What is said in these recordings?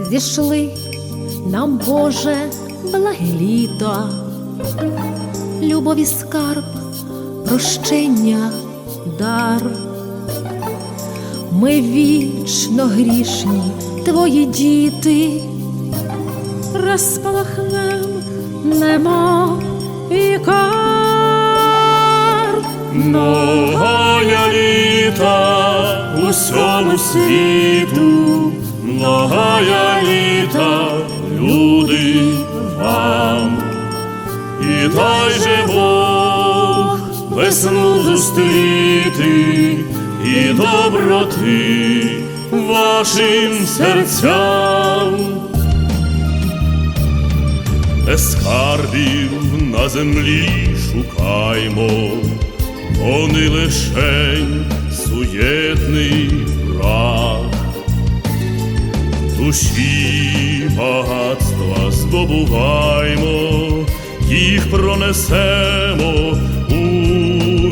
зійшли нам, Боже, благе літо, любові скарб, прощення, дар. Ми вічно грішні, твої діти, розпалахнем немо вікар. Многая літа усьому світу, многая літа, люди вам, і дай же Бог весну зустріти і доброти вашим серцям. Без скарбів на землі шукаймо, вони лишень суєтний прах, душі багатства здобуваймо, їх пронесемо у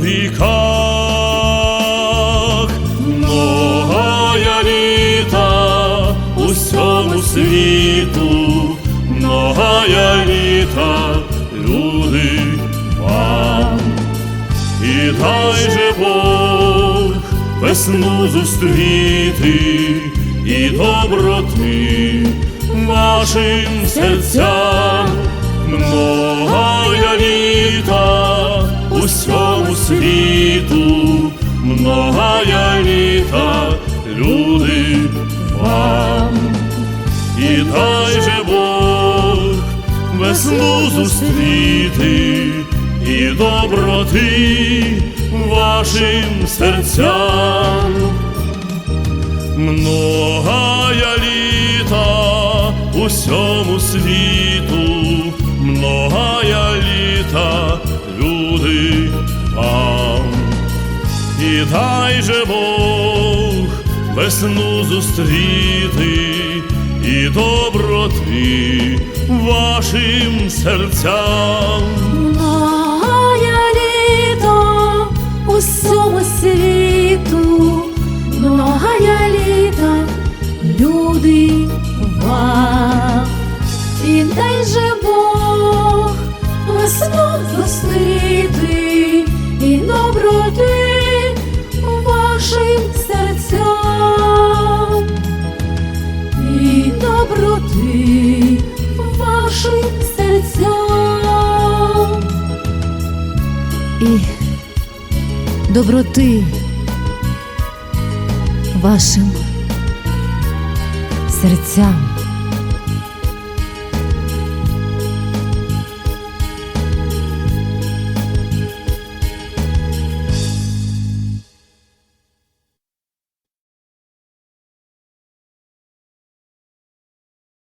віках. Многая літа усьому світу, многая літа, люди вам. І дай же Бог весну зустріти і доброти вашим серцям, многая літа усьому світу, многая літа, люди вам. І дай же Бог весну зустріти і доброти вашим серцям. Многая літа усьому світу, многая літа, люди вам. І дай же Бог весну зустріти і доброти вашим серцям. Многая літа усьому світу, вашим серцям. І доброти вашим серцям.